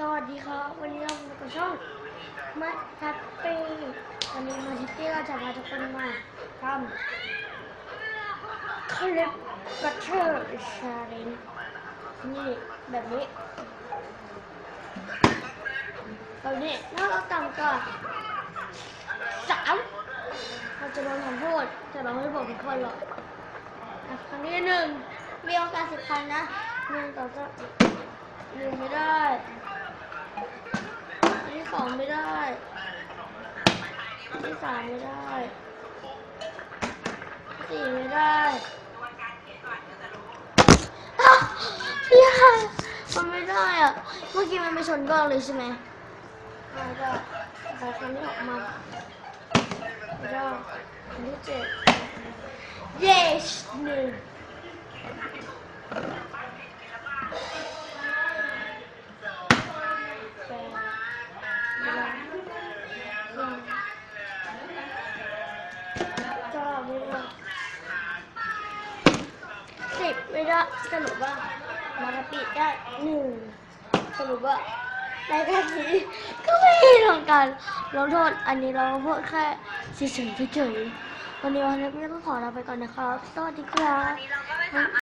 สวัสดีครับ วันนี้เราอยู่กับช่องมาทัตเป้วันนี้มาทิตเต้ก็จะพาทุกคนมาทำคลิปบัตเตอร์ชาเลนนี่แบบนี้แบบนี้แล้วเราต่ำก่อนสามเราจะโดนทำโทษแต่เราไม่บอกทุกคนหรอกครั้งที่หนึ่งมีโอกาสสิบครั้งนะหนึ่งต่อสามหนึ่งไม่ได้ สองไม่ได้ ที่สามไม่ได้สี่ไม่ได้อ้าวพี่ค่ะมันไม่ได้อะ เมื่อกี้มันไม่ชนก้อนเลยใช่ไหมไม่ได้แต่ครั้งนี้ออกมาไม่ได้อันที่เจ็ด yes หนึ่ง ไม่ได้สรุปว่ามาราปิได้หนึ่งสรุปว่าในแค่นี้ก็ไม่ทำการลงโทษอันนี้เราพูดแค่เฉยๆเฉยๆวันนี้วันนี้ก็ต้องขอลาไปก่อนนะครับ สวัสดีครับ